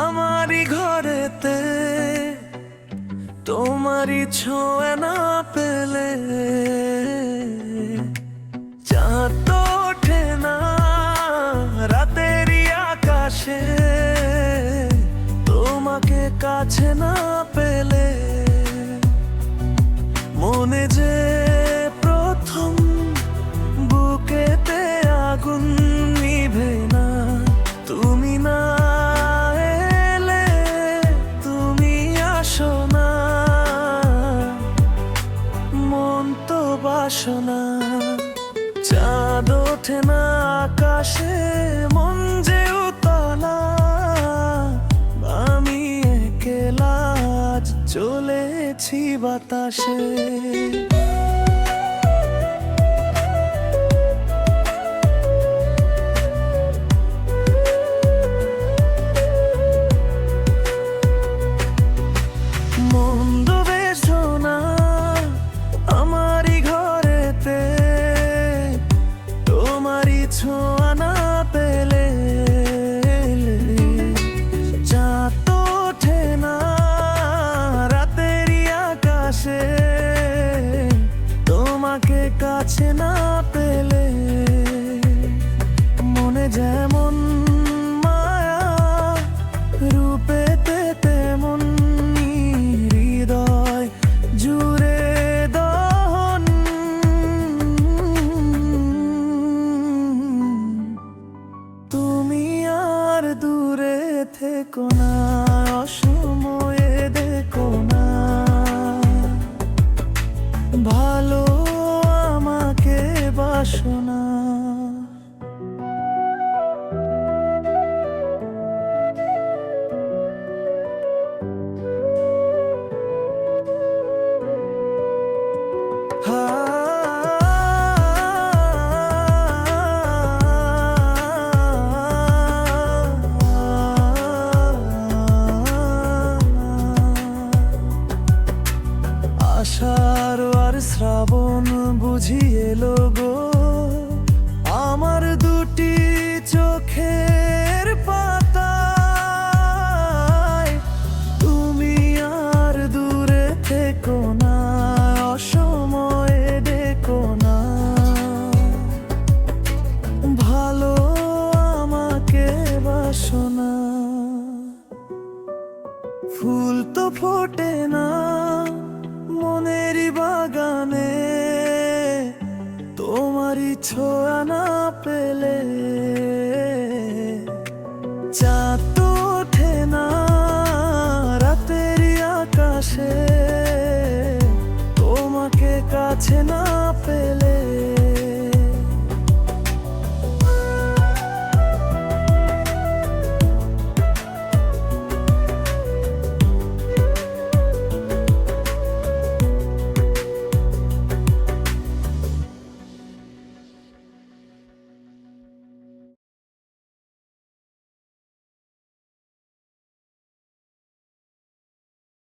আমারি ঘরেতে তোমারি ছোঁয়া না পেলে বাসনা। চাঁদ ওঠে না আকাশে মন যে আমি একেলা চলেছি বাতাসে। কাছে না পেলে মনে যেমন মায়া, রূপেতে তেমন হৃদয় জুড়ে দহন। তুমি আর দূরে থেকো না অসময়ে আষাঢ় আর শ্রাবণ বুঝি এলো গো আমার দুটি চোখের পাতায়। তুমি আর দূরে থেকো না, অসময়ে ডেকো না। ভালো আমাকে বাসনা। ফুল তো ফোটে না।